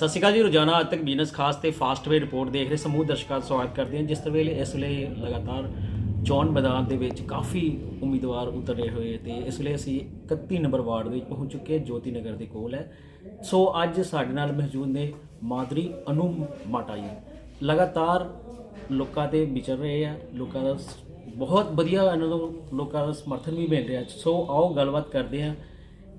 ਸਤਿ ਸ਼੍ਰੀ ਅਕਾਲ ਜੀ, ਰੋਜ਼ਾਨਾ ਅੱਜ ਤੱਕ ਬਿਜ਼ਨਸ ਖਾਸ ਤੇ ਫਾਸਟਵੇ ਰਿਪੋਰਟ ਦੇਖ ਰਹੇ ਸਮੂਹ ਦਰਸ਼ਕਾਂ ਦਾ ਸਵਾਗਤ ਕਰਦੇ ਹਾਂ। ਜਿਸ ਤਰ੍ਹਾਂ ਵੇਲੇ ਇਸ ਵੇਲੇ ਲਗਾਤਾਰ ਚੋਣ ਮੈਦਾਨ ਦੇ ਵਿੱਚ ਕਾਫੀ ਉਮੀਦਵਾਰ ਉਤਰ ਰਹੇ ਹੋਏ ਤੇ ਇਸ ਵੇਲੇ ਅਸੀਂ 31 ਨੰਬਰ ਵਾਰਡ ਦੇ ਵਿੱਚ ਪਹੁੰਚ ਚੁੱਕੇ ਹਾਂ, ਜੋਤੀ ਨਗਰ ਦੇ ਕੋਲ ਹੈ। ਸੋ ਅੱਜ ਸਾਡੇ ਨਾਲ ਮੌਜੂਦ ਨੇ ਮਾਦਰੀ ਅਨੂ ਮਾਟਾ ਜੀ। ਲਗਾਤਾਰ ਲੋਕਾਂ ਤੇ ਵਿਚਰ ਰਹੇ ਆ, ਲੋਕਾਂ ਦਾ ਬਹੁਤ ਵਧੀਆ ਇਹਨਾਂ ਨੂੰ ਲੋਕਾਂ ਦਾ ਸਮਰਥਨ ਵੀ ਮਿਲ ਰਿਹਾ। ਸੋ ਆਓ ਗੱਲਬਾਤ ਕਰਦੇ ਹਾਂ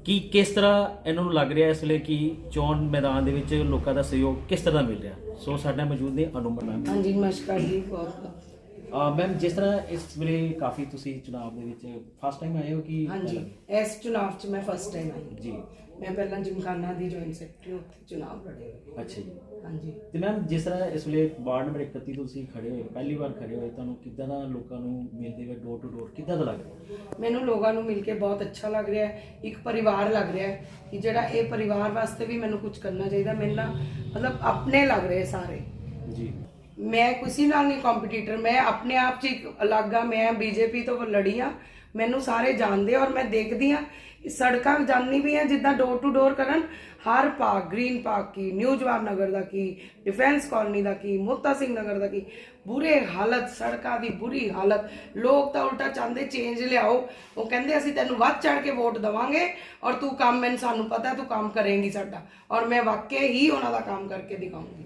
ਕੀ ਕਿਸ ਤਰ੍ਹਾਂ ਇਹਨਾਂ ਨੂੰ ਲੱਗ ਰਿਹਾ ਇਸ ਵੇਲੇ ਕਿ ਚੋਣ ਮੈਦਾਨ ਦੇ ਵਿੱਚ ਲੋਕਾਂ ਦਾ ਸਹਿਯੋਗ ਕਿਸ ਤਰ੍ਹਾਂ ਮਿਲ ਰਿਹਾ? ਸੋ ਸਾਡੇ ਮੌਜੂਦ ਨੇ ਅਨੁਮਨ ਮੈਮ। ਹਾਂਜੀ, ਨਮਸਕਾਰ ਜੀ ਬਹੁਤ ਮੈਮ ਜਿਸ ਤਰ੍ਹਾਂ ਇਸ ਵੇਲੇ ਕਾਫੀ ਤੁਸੀਂ ਚੁਣਾਵ ਦੇ ਵਿੱਚ ਫਸਟ ਟਾਈਮ ਆਏ ਹੋ ਕਿ ਹਾਂਜੀ ਇਸ ਚੁਣਾਵ 'ਚ ਮੈਂ ਫਸਟ ਟਾਈਮ ਆਈ। ਜੀ। ਮੈਂ ਪਹਿਲਾਂ ਜਿਮਖਾਨਾ ਦੀ ਜੁਆਇੰਟ ਸੈਕਟਰੀ ਉੱਥੇ ਚੁਣਾਵ ਲੜੇ ਅੱਛਾ ਜੀ। ਹਾਂਜੀ। ਤੇ ਮੈਮ ਜਿਸ ਤਰ੍ਹਾਂ ਇਸ ਵੇਲੇ ਵਾਰਡ ਨੰਬਰ 31 ਤੋਂ ਤੁਸੀਂ ਖੜੇ ਹੋਏ ਪਹਿਲੀ ਵਾਰ ਖੜੇ ਹੋਏ ਤੁਹਾਨੂੰ ਕਿੱਦਾਂ ਦਾ ਲੋਕਾਂ ਨੂੰ ਮਿਲਦੇ ਹੋਏ ਡੋਰ ਟੂ ਡੋਰ ਕਿੱਦਾਂ ਦਾ ਲੱਗ ਰਿਹਾ? ਮੈਨੂੰ ਲੋਕਾਂ ਨੂੰ ਮਿਲ ਕੇ ਬਹੁਤ ਅੱਛਾ ਲੱਗ ਰਿਹਾ ਹੈ। ਇੱਕ ਪਰਿਵਾਰ ਲੱਗ ਰਿਹਾ ਹੈ ਕਿ ਜਿਹੜਾ ਇਹ ਪਰਿਵਾਰ ਵਾਸਤੇ ਵੀ ਮੈਨੂੰ ਕੁਝ ਕਰਨਾ ਚਾਹੀਦਾ ਮੇਰੇ ਨਾਲ ਮਤਲਬ ਆਪਣੇ ਲੱਗ ਰਹੇ ਸਾਰੇ। ਜੀ। ਮੈਂ ਕਿਸੇ ਨਾਲ ਨਹੀਂ ਕੰਪੀਟੀਟਰ ਮੈਂ ਆਪਣੇ ਆਪ 'ਚ ਇੱਕ ਅਲੱਗ ਆ, ਮੈਂ ਬੀਜੇਪੀ ਤੋਂ ਲੜੀ ਆ, ਮੈਨੂੰ ਸਾਰੇ ਜਾਣਦੇ ਔਰ ਮੈਂ ਦੇਖਦੀ ਆ ਸੜਕਾਂ ਜਾਣਨੀ ਵੀ ਆ, ਜਿੱਦਾਂ ਡੋਰ ਟੂ ਡੋਰ ਕਰਨ, ਹਰ ਪਾਰਕ ਗ੍ਰੀਨ ਪਾਰਕ ਕੀ ਨਿਊ ਜਵਾਹਰ ਨਗਰ ਦਾ ਕੀ ਡਿਫੈਂਸ ਕਾਲੋਨੀ ਦਾ ਕੀ, ਮੋਤਾ ਸਿੰਘ ਨਗਰ ਦਾ ਕੀ, ਬੁਰੇ ਹਾਲਤ, ਸੜਕਾਂ ਦੀ ਬੁਰੀ ਹਾਲਤ, ਲੋਕ ਤਾਂ ਉਲਟਾ ਚਾਹੁੰਦੇ ਚੇਂਜ ਲਿਆਓ, ਉਹ ਕਹਿੰਦੇ ਅਸੀਂ ਤੈਨੂੰ ਵੱਧ ਚੜ ਕੇ ਵੋਟ ਦਵਾਂਗੇ ਔਰ ਤੂੰ ਕੰਮ, ਮੈਨੂੰ ਸਾਨੂੰ ਪਤਾ ਤੂੰ ਕੰਮ ਕਰੇਂਗੀ ਸਾਡਾ, ਔਰ ਮੈਂ ਵਾਕਿਆ ਹੀ ਉਹਨਾਂ ਦਾ ਕੰਮ ਕਰਕੇ ਦਿਖਾਉਂਗੀ।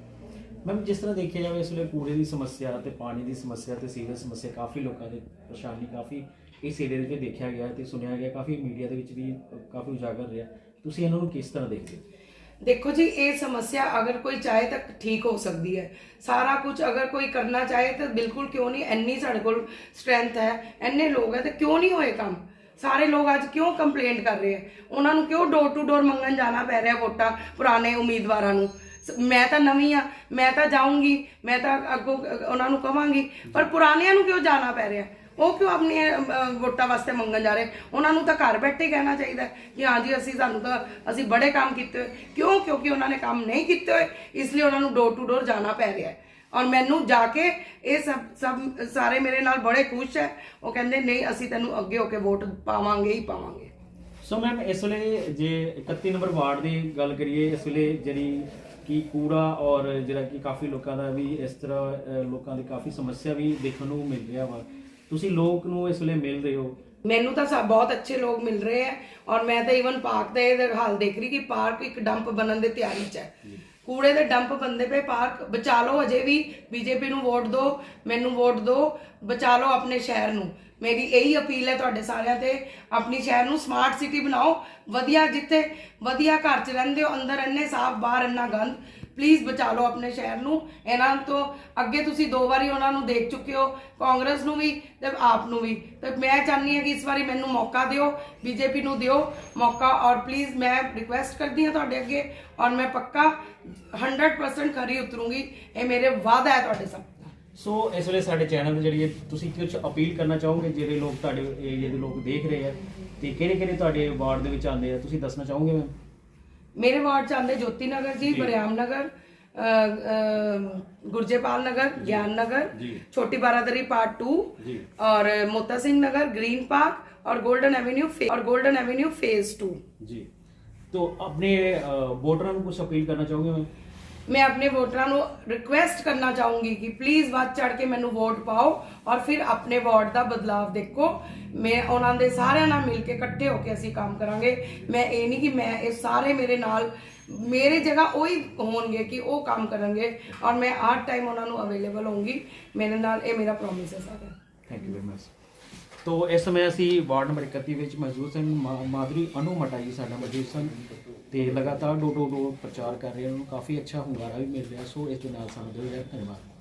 ਮੈਮ ਜਿਸ ਤਰ੍ਹਾਂ ਦੇਖਿਆ ਜਾਵੇ, ਇਸ ਵੇਲੇ ਕੂੜੇ ਦੀ ਸਮੱਸਿਆ ਤੇ ਪਾਣੀ ਦੀ ਸਮੱਸਿਆ ਤੇ ਸੀਵਰੇਜ ਸਮੱਸਿਆ ਕਾਫੀ ਲੋਕਾਂ ਦੇ ਪਰੇਸ਼ਾਨੀ ਕਾਫੀ ਇਸ ਏਰੀਆ ਦੇ ਵਿੱਚ ਦੇਖਿਆ ਗਿਆ ਤੇ ਸੁਣਿਆ ਗਿਆ, ਕਾਫੀ ਮੀਡੀਆ ਦੇ ਵਿੱਚ ਵੀ ਕਾਫੀ ਉਜਾਗਰ ਰਿਹਾ। ਤੁਸੀਂ ਇਹਨਾਂ ਨੂੰ ਕਿਸ ਤਰ੍ਹਾਂ ਦੇਖਦੇ ਹੋ? ਦੇਖੋ ਜੀ, ਇਹ ਸਮੱਸਿਆ ਅਗਰ ਕੋਈ ਚਾਹੇ ਤਾਂ ਠੀਕ ਹੋ ਸਕਦੀ ਹੈ। ਸਾਰਾ ਕੁਝ ਅਗਰ ਕੋਈ ਕਰਨਾ ਚਾਹੇ ਤਾਂ ਬਿਲਕੁਲ ਕਿਉਂ ਨਹੀਂ ਐਨੀ ਸਾਡੇ ਕੋਲ ਸਟਰੈਂਥ ਹੈ, ਇੰਨੇ ਲੋਕ ਹੈ ਤੇ ਕਿਉਂ ਨਹੀਂ ਹੋਏ ਕੰਮ? ਸਾਰੇ ਲੋਕ ਅੱਜ ਕਿਉਂ ਕੰਪਲੇਂਟ ਕਰ ਰਹੇ ਹੈ? ਉਹਨਾਂ ਨੂੰ ਕਿਉਂ ਡੋਰ ਟੂ ਡੋਰ ਮੰਗਣ ਜਾਣਾ ਪੈ ਰਿਹਾ ਵੋਟਾਂ ਪੁਰਾਣੇ ਉਮੀਦਵਾਰਾਂ ਨੂੰ? ਮੈਂ ਤਾਂ ਨਵੀਂ ਆ ਮੈਂ ਤਾਂ ਜਾਊਂਗੀ ਮੈਂ ਤਾਂ ਅੱਗੋਂ ਉਹਨਾਂ ਨੂੰ ਕਵਾਂਗੀ। ਪਰ ਪੁਰਾਣਿਆਂ ਨੂੰ ਕਿਉਂ ਜਾਣਾ ਪੈ ਰਿਹਾ? ਉਹ ਕਿਉਂ ਆਪਣੀ ਵੋਟਾਂ ਵਾਸਤੇ ਮੰਗਣ ਜਾ ਰਹੇ? ਉਹਨਾਂ ਨੂੰ ਤਾਂ ਘਰ ਬੈਠੇ ਕਹਿਣਾ ਚਾਹੀਦਾ ਕਿ ਹਾਂਜੀ ਅਸੀਂ ਸਾਨੂੰ ਤਾਂ ਅਸੀਂ ਬੜੇ ਕੰਮ ਕੀਤੇ ਹੋਏ। ਕਿਉਂ? ਕਿਉਂਕਿ ਉਹਨਾਂ ਨੇ ਕੰਮ ਨਹੀਂ ਕੀਤੇ ਹੋਏ ਇਸ ਲਈ ਉਹਨਾਂ ਨੂੰ ਡੋਰ ਟੂ ਡੋਰ ਜਾਣਾ ਪੈ ਰਿਹਾ ਹੈ। ਔਰ ਮੈਨੂੰ ਜਾ ਕੇ ਇਹ ਸਭ ਸਭ ਸਾਰੇ ਮੇਰੇ ਨਾਲ ਬੜੇ ਖੁਸ਼ ਹੈ। ਉਹ ਕਹਿੰਦੇ ਨਹੀਂ ਅਸੀਂ ਤੈਨੂੰ ਅੱਗੇ ਹੋ ਕੇ ਵੋਟ ਪਾਵਾਂਗੇ ਹੀ ਪਾਵਾਂਗੇ। ਸੋ ਮੈਮ ਇਸ ਵੇਲੇ ਜੇ 31 ਨੰਬਰ ਵਾਰਡ ਦੀ ਗੱਲ ਕਰੀਏ ਇਸ ਵੇਲੇ ਜਿਹੜੀ ਕੀ ਕੂੜਾ ਔਰ ਜਿਹੜਾ ਕਿ ਕਾਫੀ ਲੋਕਾਂ ਦਾ ਵੀ ਇਸ ਤਰ੍ਹਾਂ ਲੋਕਾਂ ਦੀ ਕਾਫੀ ਸਮੱਸਿਆ ਵੀ ਦੇਖਣ ਨੂੰ ਮਿਲ ਰਿਹਾ ਵਾ। ਤੁਸੀਂ ਲੋਕ ਨੂੰ ਇਸ ਵੇਲੇ ਮਿਲ ਰਹੇ ਹੋ? ਮੈਨੂੰ ਤਾਂ ਸਭ ਬਹੁਤ ਅੱਛੇ ਲੋਕ ਮਿਲ ਰਹੇ ਹੈ ਔਰ ਮੈਂ ਤਾਂ ਇਵਨ ਪਾਰਕ ਦਾ ਇਹ ਹਾਲ ਦੇਖ ਰਹੀ ਕਿ ਪਾਰਕ ਇੱਕ ਡੰਪ ਬਣਨ ਦੀ ਤਿਆਰੀ 'ਚ ਹੈ। ਕੂੜੇ ਦੇ ਡੰਪ ਬੰਦੇ ਪਏ, ਪਾਰਕ, ਬਚਾ ਲਓ ਅਜੇ ਵੀ ਬੀਜੇਪੀ ਨੂੰ ਵੋਟ ਦਿਓ, ਮੈਨੂੰ ਵੋਟ ਦਿਓ, ਬਚਾ ਲਓ ਆਪਣੇ ਸ਼ਹਿਰ ਨੂੰ। ਮੇਰੀ ਇਹੀ ਅਪੀਲ ਹੈ ਤੁਹਾਡੇ ਸਾਰਿਆਂ ਤੇ, ਆਪਣੀ ਸ਼ਹਿਰ ਨੂੰ ਸਮਾਰਟ ਸਿਟੀ ਬਣਾਓ, ਵਧੀਆ ਜਿੱਥੇ, ਵਧੀਆ ਘਰ 'ਚ ਰਹਿੰਦੇ ਹੋ, ਅੰਦਰ ਇੰਨੇ ਸਾਫ਼, ਬਾਹਰ ਇੰਨਾ ਗੰਦ ਪਲੀਜ਼ ਬਚਾ ਲਓ ਆਪਣੇ ਸ਼ਹਿਰ ਨੂੰ। ਇਹਨਾਂ ਤੋਂ ਅੱਗੇ ਤੁਸੀਂ ਦੋ ਵਾਰੀ ਉਹਨਾਂ ਨੂੰ ਦੇਖ ਚੁੱਕੇ ਹੋ ਕਾਂਗਰਸ ਨੂੰ ਵੀ ਤੇ ਆਪ ਨੂੰ ਵੀ। ਤੇ ਮੈਂ ਚਾਹੁੰਦੀ ਹਾਂ ਕਿ ਇਸ ਵਾਰੀ ਮੈਨੂੰ ਮੌਕਾ ਦਿਓ ਬੀਜੇਪੀ ਨੂੰ ਦਿਓ ਮੌਕਾ। ਔਰ ਪਲੀਜ਼ ਮੈਂ ਰਿਕੁਐਸਟ ਕਰਦੀ ਹਾਂ ਤੁਹਾਡੇ ਅੱਗੇ ਔਰ ਮੈਂ ਪੱਕਾ 100% ਖਰੀ ਉਤਰੂੰਗੀ। ਇਹ ਮੇਰੇ ਵਾਅਦਾ ਹੈ ਤੁਹਾਡੇ ਸਭ ਸੋ ਇਸ ਵੇਲੇ ਸਾਡੇ ਚੈਨਲ ਤੇ ਜਿਹੜੀ ਹੈ, ਤੁਸੀਂ ਕੁਝ ਅਪੀਲ ਕਰਨਾ ਚਾਹੋਗੇ? ਜਿਹੜੇ ਲੋਕ ਤੁਹਾਡੇ ਏਰੀਆ ਦੇ ਲੋਕ ਦੇਖ ਰਹੇ ਆ ਤੇ ਕਿਹੜੇ ਕਿਹੜੇ ਤੁਹਾਡੇ ਵਾਰਡ ਦੇ ਵਿੱਚ ਆਉਂਦੇ ਆ? ਤੁਸੀਂ ਦੱਸਣਾ ਚਾਹੋਗੇ ਮੈਮ मेरे वार्ड चाहते ज्योति नगर जी बरियाम नगर गुरजेपाल नगर ज्ञान नगर छोटी बारादरी पार्ट टू और मोता सिंह नगर ग्रीन पार्क और गोल्डन एवेन्यू और गोल्डन एवेन्यू फ़ेज़ टू जी। तो अपने वोटरों को कुछ अपील करना चाहूँगी ਮੈਂ ਆਪਣੇ ਵੋਟਰਾਂ ਨੂੰ ਰਿਕੁਐਸਟ ਕਰਨਾ ਚਾਹੂੰਗੀ ਕਿ ਪਲੀਜ਼ ਵੱਧ ਚੜ ਕੇ ਮੈਨੂੰ ਵੋਟ ਪਾਓ ਔਰ ਫਿਰ ਆਪਣੇ ਵਾਰਡ ਦਾ ਬਦਲਾਵ ਦੇਖੋ। ਮੈਂ ਉਹਨਾਂ ਦੇ ਸਾਰਿਆਂ ਨਾਲ ਮਿਲ ਕੇ ਇਕੱਠੇ ਹੋ ਕੇ ਅਸੀਂ ਕੰਮ ਕਰਾਂਗੇ। ਮੈਂ ਇਹ ਨਹੀਂ ਕਿ ਮੈਂ ਇਹ ਸਾਰੇ ਮੇਰੇ ਨਾਲ, ਮੇਰੇ ਜਗ੍ਹਾ ਉਹੀ ਹੋਣਗੇ ਕਿ ਉਹ ਕੰਮ ਕਰਨਗੇ ਔਰ ਮੈਂ ਹਰ ਟਾਈਮ ਉਹਨਾਂ ਨੂੰ ਅਵੇਲੇਬਲ ਹੋਊਂਗੀ। ਮੇਰੇ ਨਾਲ ਇਹ ਮੇਰਾ ਪ੍ਰੋਮਿਸ ਹੈ ਸਾਰਾ ਥੈਂਕ ਯੂ ਵੈਰੀ ਮਚ ਤੋ ਇਸ ਸਮੇਂ ਅਸੀਂ ਵਾਰਡ ਨੰਬਰ 31 ਵਿੱਚ ਮੌਜੂਦ ਸਨ। ਮਾ- ਮਾਧੁਰੀ, ਅਨੂ ਮਟਾਈ ਸਾਡਾ ਮੌਜੂਦ ਸਨ। ਤੇ ਲਗਾਤਾਰ ਡੋ ਡੋ ਡੋ ਪ੍ਰਚਾਰ ਕਰ ਰਹੇ ਉਹਨਾਂ ਨੂੰ ਕਾਫੀ ਅੱਛਾ ਹੁੰਗਾਰਾ ਵੀ ਮਿਲ ਰਿਹਾ। ਸੋ ਇਸ ਦੇ ਨਾਲ ਸਾਨੂੰ ਦਿਓ ਧੰਨਵਾਦ।